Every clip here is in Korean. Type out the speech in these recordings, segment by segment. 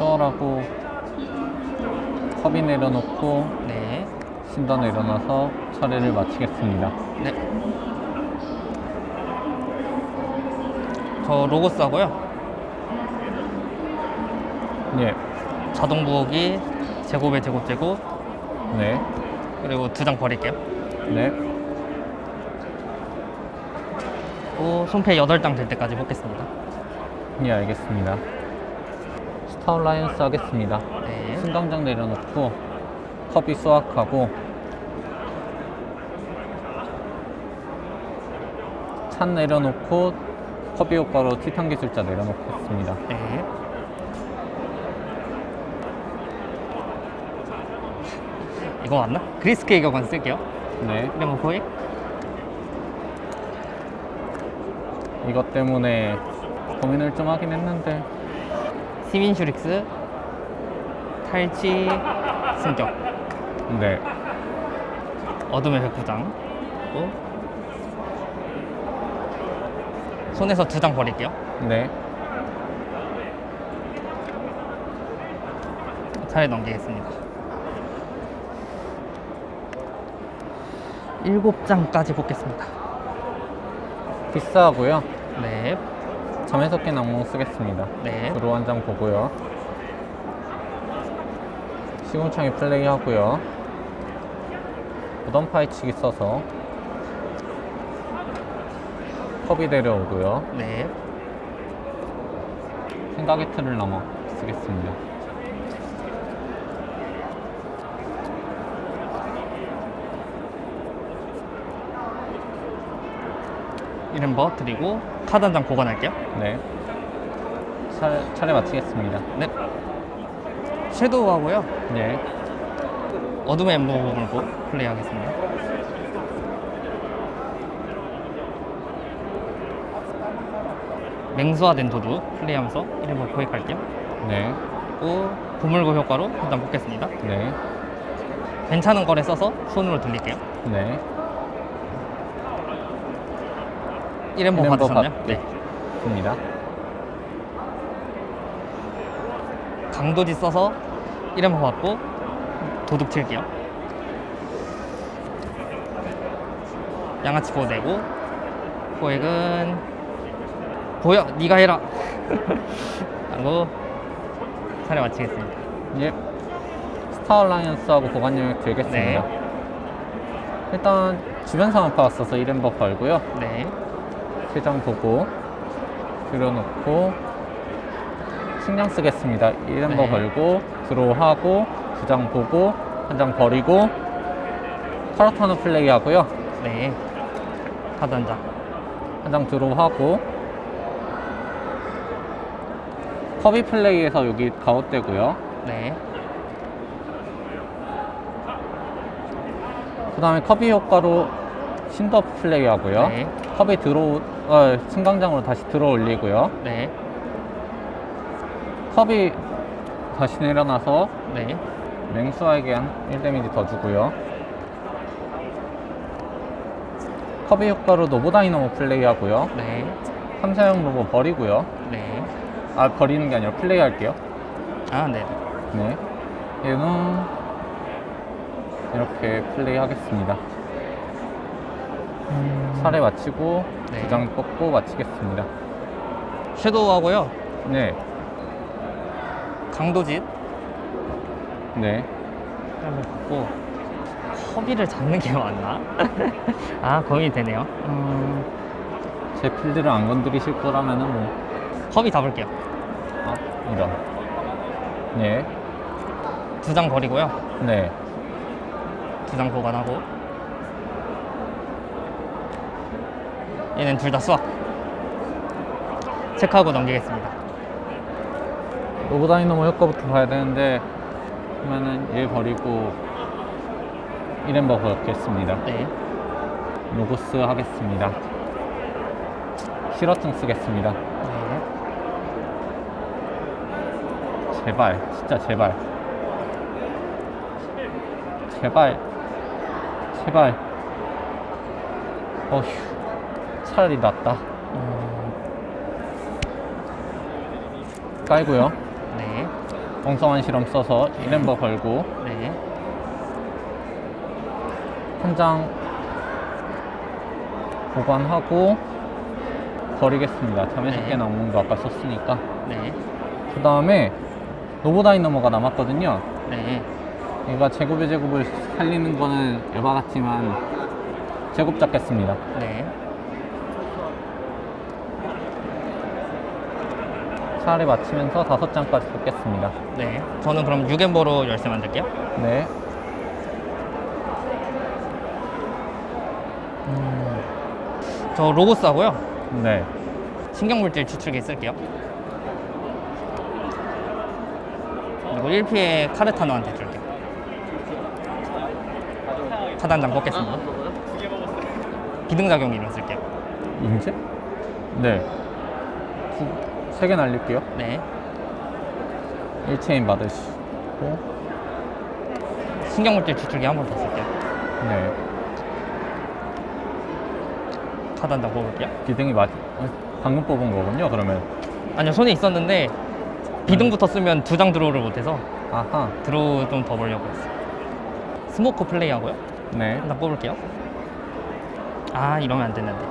수월하고 컵이 내려놓고 네. 신던 일어나서 처리를 마치겠습니다. 네. 저 로고스 하고요. 예, 자동 부엌이 제곱에 제곱 제곱 네, 그리고 두 장 버릴게요. 네, 또 손패 8장 될 때까지 뽑겠습니다. 예, 알겠습니다. 스타 얼라이언스 하겠습니다. 네. 승강장 내려놓고 컵이 수확하고 찬 내려놓고 컵이 효과로 티탄 기술자 내려놓겠습니다. 네. 이거 맞나? 그리스 케이크만 쓸게요. 네, 거의? 이것 때문에 고민을 좀 하긴 했는데 시민슈릭스 탈취 승격 네, 어둠의 백부장 또 손에서 두 장 버릴게요. 네, 차례 넘기겠습니다. 일곱 장까지 뽑겠습니다. 비싸고요. 네, 잠에서 깬 악몽 쓰겠습니다. 네, 드로 한 장 보고요. 시궁창이 플레이 하고요. 무덤 파이치기 써서 컵이 내려오고요. 네, 생각의 틀을 넘어 쓰겠습니다. 이름버 드리고 카드 한 장 보관할게요. 네. 차례, 차례 마치겠습니다. 네. 섀도우 하고요. 네. 어둠의 엠블럼을 고 플레이하겠습니다. 맹수화된 도두 플레이하면서 이름을 포획할게요. 네. 또 보물고 효과로 일단 뽑겠습니다. 네. 괜찮은 거래 써서 손으로 돌릴게요. 네. 1엠버 일엠버 받으셨나요? 받- 네. 입니다. 강도지 써서 1엠버 받고 도둑 칠게요. 양아치 보내고 포획은 보여 네가 해라 하고 차례 마치겠습니다. 예. 스타 얼라이언스하고 보관 영역 들겠습니다. 네. 일단 주변 상황 파 왔어서 1엠버 걸고요. 네. 세장 보고 들여놓고 식량 쓰겠습니다. 1엠버 네. 걸고 드로우하고 두 장 보고 한 장 버리고 카라타노 플레이 하고요. 네. 카드 한 장. 한 장 드로우하고 커비 플레이에서 여기 가웃되고요. 네. 그 다음에 커비 효과로 신더 플레이 하고요. 네. 컵이 들어 어, 승강장으로 다시 들어 올리고요. 네. 컵이 다시 내려놔서 네. 맹수에게 한 1 데미지 더 주고요. 컵의 효과로 노보다이너모 플레이 하고요. 네. 3사용 로보 버리고요. 네. 아, 버리는 게 아니라 플레이 할게요. 아, 네. 네. 얘는 이렇게 플레이 하겠습니다. 차례 마치고 네. 두장 뽑고 마치겠습니다. 섀도우 하고요. 네. 강도짓 네. 한번 받고 허비를 잡는 게 맞나? 아, 거의 되네요. 음, 제 필드를 안 건드리실 거라면은 뭐, 허비 잡을게요. 아, 이런. 네. 두 장 버리고요. 네. 두 장 보관하고 얘는 둘 다 수학 체크하고 넘기겠습니다 로보다이너모 효과부터 봐야 되는데 그러면은 얘 버리고 이렘버 걸겠습니다. 네 로고스 하겠습니다. 실어증 쓰겠습니다. 네. 제발, 진짜 제발. 제발. 제발. 어휴. 차라리 낫다. 음, 깔고요. 네. 엉성한 실험 써서 1엠버 걸고 네. 한 장 보관하고 버리겠습니다. 자매식 네. 개나 엉망도 아까 썼으니까. 네. 그 다음에 노보다이너모가 남았거든요. 네. 얘가 제곱의 제곱을 살리는 거는 에바 같지만 제곱 잡겠습니다. 네. 차례 맞추면서 다섯 장까지 뽑겠습니다. 네. 저는 그럼 6엠버로 열쇠 만들게요. 네. 저 로고스 하고요. 네. 신경물질 추출기 쓸게요. 그리고 1피에 카르타노한테 줄게요. 차단장 뽑겠습니다. 기능작용 이름 쓸게요. 인제? 네. 세 개 날릴게요. 네. 1체인 받으시고. 신경물질 추출기 한 번 더 쓸게요. 네. 차단장 뽑을게요. 기둥이 맞, 방금 뽑은 거군요, 그러면. 아니요, 손에 있었는데 비등부터 쓰면 두 장 드로우를 못해서 아하. 드로우 좀더 벌려고 했어요. 스모크 플레이 하고요. 네. 일단 뽑을게요. 아, 이러면 안 되는데.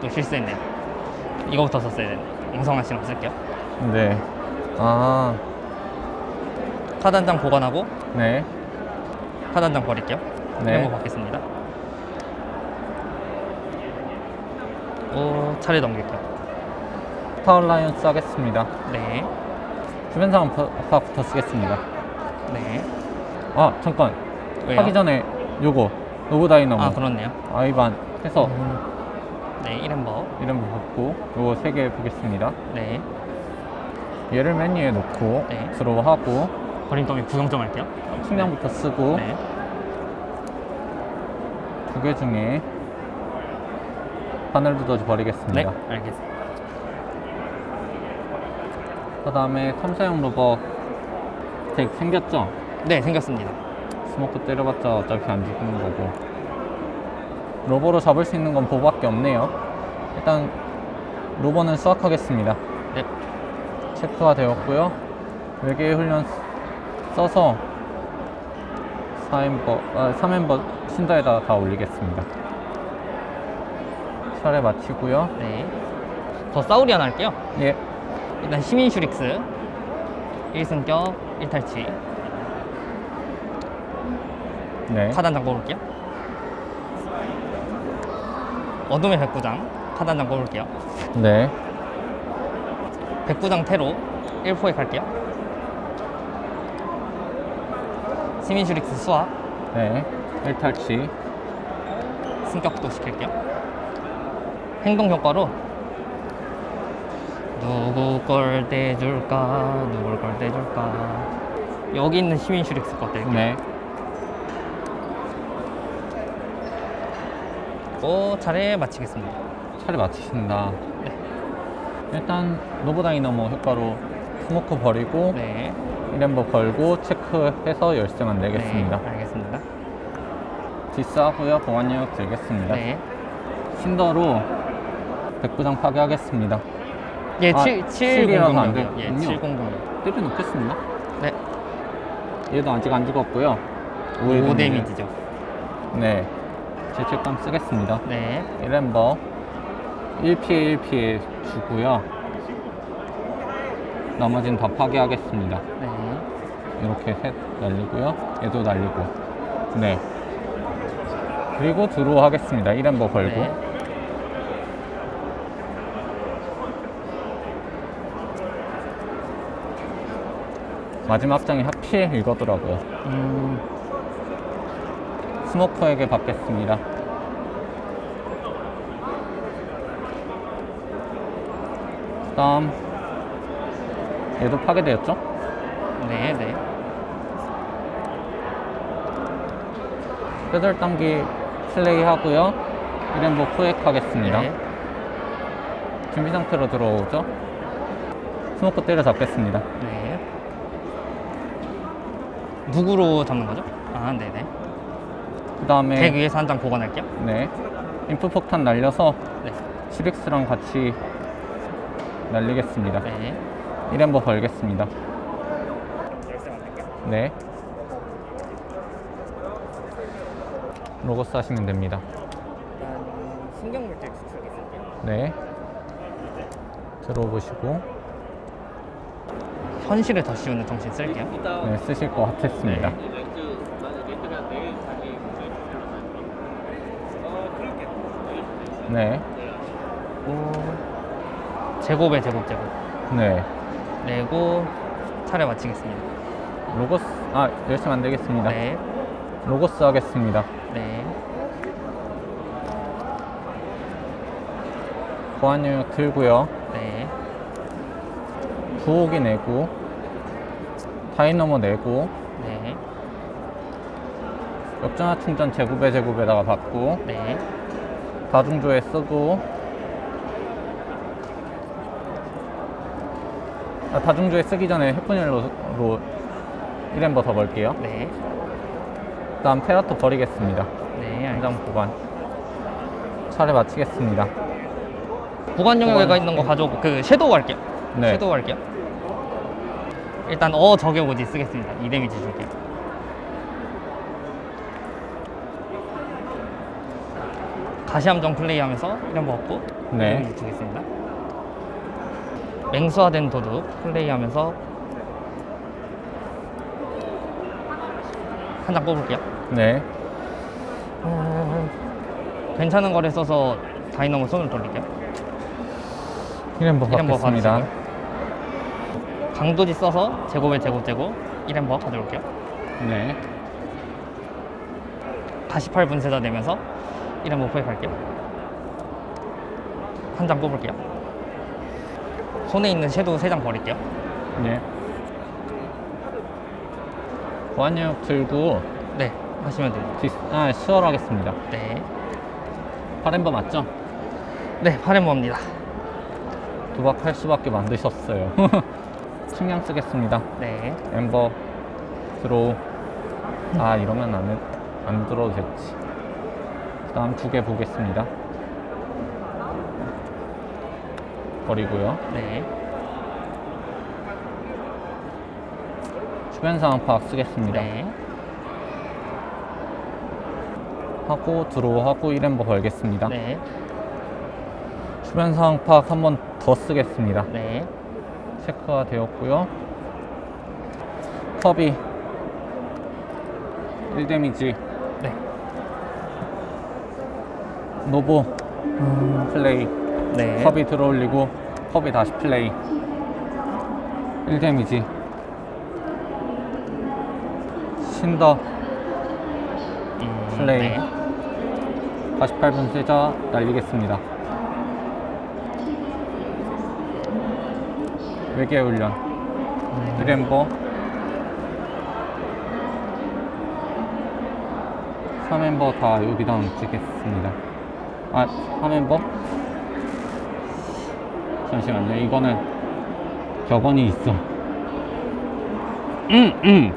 또 실수했네요. 이거부터 썼어야 되네. 엉성한 실험 쓸게요. 네. 아, 카단장 보관하고 네. 카단장 버릴게요. 네. 메모 받겠습니다. 오, 차례 넘길게요. 타울라이언스 하겠습니다. 네, 주변 상황 파- 파악부터 쓰겠습니다. 네. 아, 잠깐. 왜요? 하기 전에 요거. 노브다이너모. 아, 그렇네요. 아이반 해서 네, 1엠버. 이름 붙고 요거 세 개 보겠습니다. 네, 얘를 메뉴에 놓고 네. 들어하고 버림 더미 구성점 할게요. 측량부터 쓰고 네, 두 개 중에 바늘 두더지 네, 버리겠습니다. 알겠습니다. 그 다음에 탐사용 로버 덱 생겼죠? 네, 생겼습니다. 스모크 때려봤자 어차피 안 죽는 거고 로버로 잡을 수 있는 건 보밖에 없네요. 일단 로버는 수확하겠습니다. 네, 체크가 되었고요. 외계 훈련 써서 4엠버, 아, 3엠버 신다에다가 다 올리겠습니다. 차례 마치고요. 네. 저 사우리 하나 할게요. 예, 일단 시민 슈릭스 1승격 1탈취 네, 카단장 뽑을게요. 어둠의 백구장 카단장 뽑을게요. 네, 백구장 테로 1포획 할게요. 시민 슈릭스 수학 네. 1탈치. 승격도 시킬게요. 행동 효과로 누구 걸 떼줄까 누굴 걸 떼줄까 여기 있는 시민 슈릭스 거 뗄게요. 네, 오 차례 마치겠습니다. 차례 마치신다. 네. 일단 노브다이너모 효과로 스모크 버리고 네. 1엠버 걸고 체크해서 열쇠만 내겠습니다. 네, 알겠습니다. 디스하고요. 영역 들겠습니다. 네. 신더로 백부장 파괴하겠습니다. 예, 아, 7, 7이라서 안 7006이요. 예, 되군요. 7006. 때려 놓겠습니다. 네. 얘도 아직 안 죽었고요. 5 데미지죠. 네. 죄책감 쓰겠습니다. 네. 1엠버 1피해 1피해 주고요. 나머지는 다 파괴하겠습니다. 네. 이렇게 셋 날리고요. 얘도 날리고. 네. 그리고 드로우 하겠습니다. 1엠버 걸고. 네. 마지막 장이 하필 이거더라고요. 음, 스모커에게 받겠습니다. 다음 얘도 파괴되었죠? 네, 네. 뼈들 당기 플레이 하고요. 이런 뭐 포획 하겠습니다. 네. 준비 상태로 들어오죠? 스모커 때려 잡겠습니다. 네. 누구로 잡는 거죠? 아, 네네. 그 다음에 덱 위에서 한 장 보관할게요. 네 인프 폭탄 날려서 네. 시릭스랑 같이 날리겠습니다. 네. 1엠버 걸겠습니다. 네. 로고스 하시면 됩니다. 일단 신경물질. 네. 들어보시고 현실을 더 씌우는 정신 쓸게요. 네, 쓰실 것 같았습니다. 네. 오, 제곱에 제곱 제곱 네. 내고 차례 마치겠습니다. 로고스 아 열심히 안 되겠습니다. 네, 로고스 하겠습니다. 네, 보안육 들고요. 네, 부호기 내고 다이너모 내고 네, 역전화 충전 제곱에 제곱에다가 받고 네, 다중조에 쓰고 아, 다중조에 쓰기 전에 해프닐로 1엠버 더 벌게요. 네, 그 다음 테라토 버리겠습니다. 네. 알겠습니다. 현장 보관. 차례 마치겠습니다. 보관 영역에 있는 거 가져오고 그 섀도우 할게요. 네. 섀도우 할게요. 일단 어 저게 뭐지 쓰겠습니다. 2 데미지 줄게요. 가시함정 플레이하면서 이런 거 얻고 네. 주겠습니다. 맹수화된 도둑 플레이하면서 한 장 뽑을게요. 네. 음, 괜찮은 거를 써서 다이너모 손을 돌릴게요. 1엠버 1엠버 받겠습니다. 받으시고요. 강도지 써서 제곱에 제곱 제곱 1엠버 가져올게요. 네. 다시 8분 세자 내면서 1엠버 포획할게요. 한 장 뽑을게요. 손에 있는 섀도우 3장 버릴게요. 네. 보안육 들고 네, 하시면 됩니다. 아, 수월하겠습니다. 네, 8엠버 맞죠? 네, 8엠버입니다. 도박할 수밖에 만드셨어요. 측량 쓰겠습니다. 네, 엠버 드로우 아 이러면 안, 해- 안 들어도 됐지 그 다음 두 개 보겠습니다. 버리고요. 네, 주변 상황 파악 쓰겠습니다. 네, 하고 드로우 하고 1엠버 벌겠습니다. 네, 주변 상황 파악 한 번 더 쓰겠습니다. 네, 체크가 되었고요. 컵이 1데미지 네, 노보. 플레이. 네, 컵이 들어올리고 컵이 다시 플레이. 1데미지. 신더. 음, 플레이. 네, 48분 세자 날리겠습니다. 외계 훈련. 1엠버 3엠버 다 여기다 얹겠습니다 아 3엠버 잠시만요. 이거는 격언이 있어. 음, 음.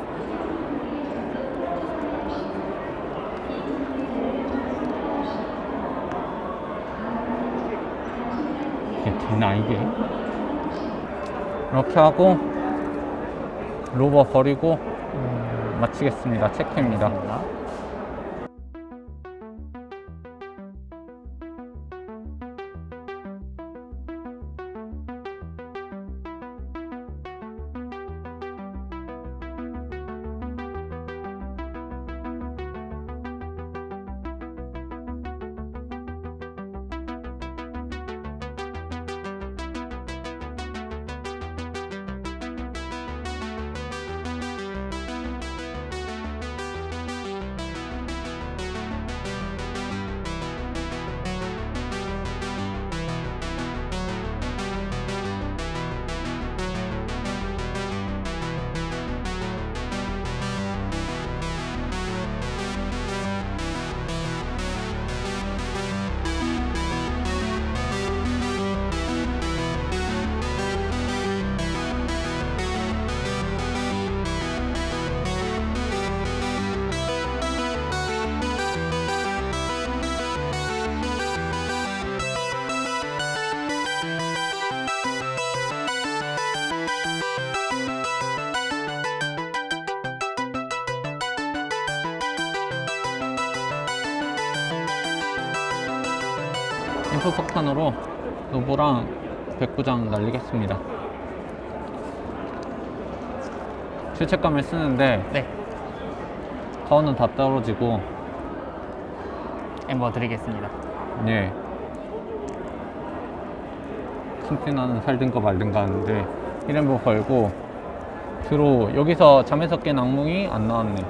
이게 되나 이게? 이렇게 하고 로버 버리고 마치겠습니다. 체크입니다 폭탄으로 노브랑 백구장 날리겠습니다. 실책감을 쓰는데 네. 타워는 다 떨어지고 엠버 드리겠습니다. 예. 킹피나는 살든가 말든가 하는데 1엠버 걸고 드로 여기서 잠에서 깬 악몽이 안 나왔네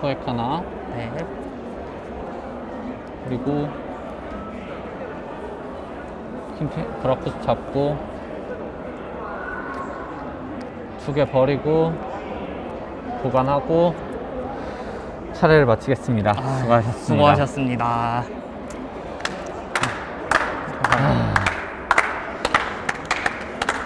포획 하나 네. 그리고 킹피 브라쿠스 잡고 두 개 버리고 보관하고 차례를 마치겠습니다 아, 수고하셨습니다 수고하셨습니다.